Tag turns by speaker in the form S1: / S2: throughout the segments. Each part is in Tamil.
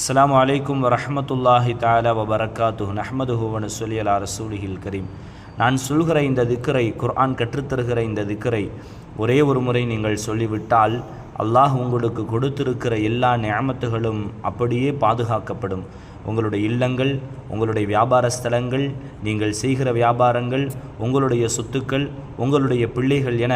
S1: அஸ்லாம் வலைக்கம் வரமத்துல்லாஹி தாலா வபரகாத்து நஹ்மதுஹு சொல்லியலா அலா ரசூலிஹில் கரீம். நான் சொல்கிற இந்த திக்கரை குர்ஆன் கற்றுத்தருகிற இந்த திக்கரை ஒரே ஒரு முறை நீங்கள் சொல்லிவிட்டால் அல்லாஹ் உங்களுக்கு கொடுத்திருக்கிற எல்லா நியமத்துகளும் அப்படியே பாதுகாக்கப்படும். உங்களுடைய இல்லங்கள் உங்களுடைய வியாபார ஸ்தலங்கள் நீங்கள் செய்கிற வியாபாரங்கள் உங்களுடைய சொத்துக்கள் உங்களுடைய பிள்ளைகள் என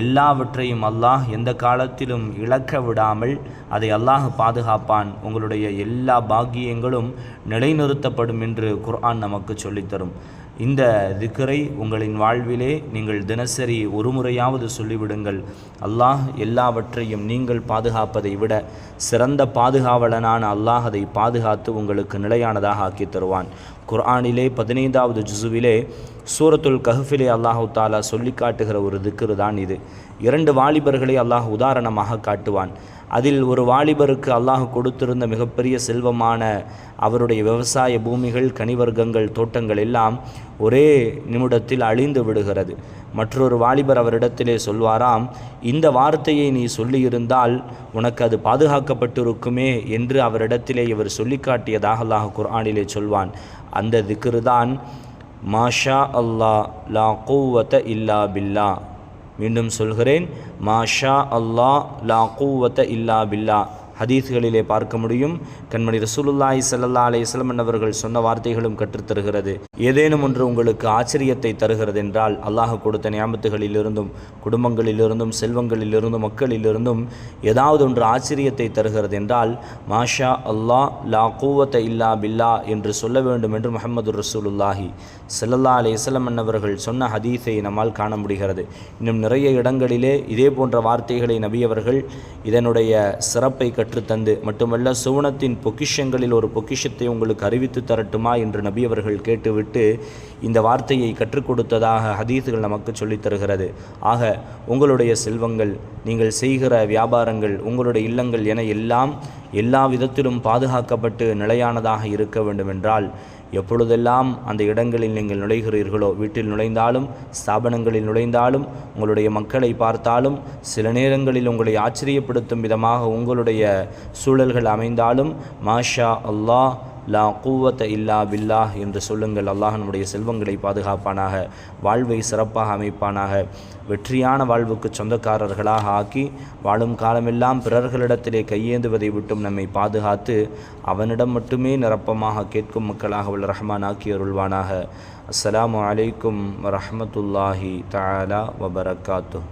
S1: எல்லாவற்றையும் அல்லாஹ் எந்த காலத்திலும் இழக்க விடாமல் அதை அல்லாஹ் பாதுகாப்பான். உங்களுடைய எல்லா பாக்கியங்களும் நிலைநிறுத்தப்படும் என்று குர்ஆன் நமக்கு சொல்லித்தரும். இந்த திக்கரை உங்களின் வாழ்விலே நீங்கள் தினசரி ஒரு முறையாவது சொல்லிவிடுங்கள். அல்லாஹ் எல்லாவற்றையும் நீங்கள் பாதுகாப்பதை விட சிறந்த பாதுகாவலனான அல்லாஹ் அதை பாதுகாத்து உங்களுக்கு நிலையானதாக ஆக்கி தருவான். குர்ஆனிலே பதினைந்தாவது ஜுசுவிலே சூரத்துல் கஹ்ஃபிலே அல்லாஹு தாலா சொல்லி காட்டுகிற ஒரு திக்கரு தான் இது. இரண்டு வாலிபர்களை அல்லாஹ் உதாரணமாக காட்டுவான். அதில் ஒரு வாலிபருக்கு அல்லாஹ் கொடுத்திருந்த மிகப்பெரிய செல்வமான அவருடைய விவசாய பூமிகள் கனிவர்க்கங்கள் தோட்டங்கள் எல்லாம் ஒரே நிமிடத்தில் அழிந்து விடுகிறது. மற்றொரு வாலிபர் அவரிடத்திலே சொல்வாராம் இந்த வார்த்தையை நீ சொல்லியிருந்தால் உனக்கு அது பாதுகாக்கப்பட்டிருக்குமே என்று அவரிடத்திலே இவர் சொல்லிக்காட்டியதாக அல்லாஹ் குர்ஆனிலே சொல்வான். அந்த திக்ருதான் மாஷா அல்லாஹ் லா கூவத்த இல்லா பில்லா. மீண்டும் சொல்கிறேன் மாஷா அல்லாஹ் லா கூவத்த இல்லா பில்லா. ஹதீஸ்களிலே பார்க்க முடியும். கண்மணி ரசூலுல்லாஹி சல்லா அலைஹி அவர்கள் சொன்ன வார்த்தைகளும் கற்றுத்தருகிறது ஏதேனும் ஒன்று உங்களுக்கு ஆச்சரியத்தை தருகிறது என்றால் அல்லாஹ் கொடுத்த நியாமத்துகளிலிருந்தும் குடும்பங்களிலிருந்தும் செல்வங்களிலிருந்தும் மக்களிலிருந்தும் ஏதாவது ஒன்று ஆச்சரியத்தை தருகிறது என்றால் மாஷா அல்லாஹ் லா கூவத்த இல்லா பில்லா என்று சொல்ல வேண்டும் என்று முகமது ரசூலுல்லாஹி சல்லல்லா அலைஹி அவர்கள் சொன்ன ஹதீஸை நம்மால் காண முடிகிறது. இன்னும் நிறைய இடங்களிலே இதே போன்ற வார்த்தைகளை நபியவர்கள் இதனுடைய சிறப்பை கற்றுத்தந்து மட்டுமல்ல சுவனத்தின் பொக்கிஷங்களில் ஒரு பொக்கிஷத்தை உங்களுக்கு அறிவித்து தரட்டுமா என்று நபி அவர்கள் கேட்டுவிட்டு இந்த வார்த்தையை கற்றுக் கொடுத்ததாக ஹதீஸுகள் நமக்கு சொல்லித் தருகிறது. ஆக உங்களுடைய செல்வங்கள் நீங்கள் செய்கிற வியாபாரங்கள் உங்களுடைய இல்லங்கள் என எல்லாம் எல்லா விதத்திலும் பாதுகாக்கப்பட்டு நிலையானதாக இருக்க வேண்டுமென்றால் எப்பொழுதெல்லாம் அந்த இடங்களில் நீங்கள் நுழைகிறீர்களோ வீட்டில் நுழைந்தாலும் ஸ்தாபனங்களில் நுழைந்தாலும் உங்களுடைய மக்களை பார்த்தாலும் சில நேரங்களில் உங்களை ஆச்சரியப்படுத்தும் விதமாக உங்களுடைய சூழல்கள் அமைந்தாலும் மாஷா அல்லாஹ் லா கூவத்த இல்லா பில்லா என்று சொல்லுங்கள். அல்லாஹ் நம்முடைய செல்வங்களை பாதுகாப்பானாக வாழ்வை சிறப்பாக அமைப்பானாக வெற்றியான வாழ்வுக்கு சொந்தக்காரர்களாக ஆக்கி வாழும் காலமெல்லாம் பிறர்களிடத்திலே கையேந்துவதை விட்டும் நம்மை பாதுகாத்து அவனிடம் மட்டுமே நிரப்பமாக கேட்கும் மக்களாக உள்ள ரஹ்மான் ஆக்கி அருள்வானாக. அஸ்லாம் வலைக்கும் வரமத்துல்லாஹி தாலா வபரகாத்துஹ்.